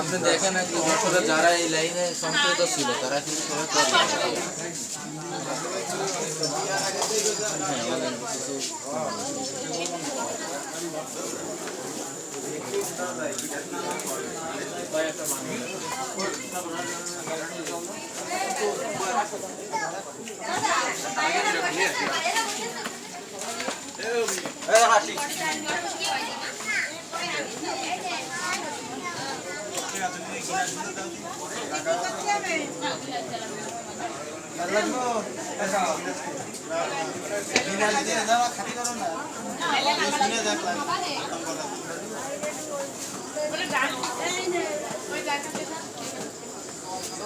আপনি দেখেন এক বছরে যারা এই লাইনে সম্পৃক্ত ছিল তারা কিন্তু সবাই ঠিক আছে খাতি করো না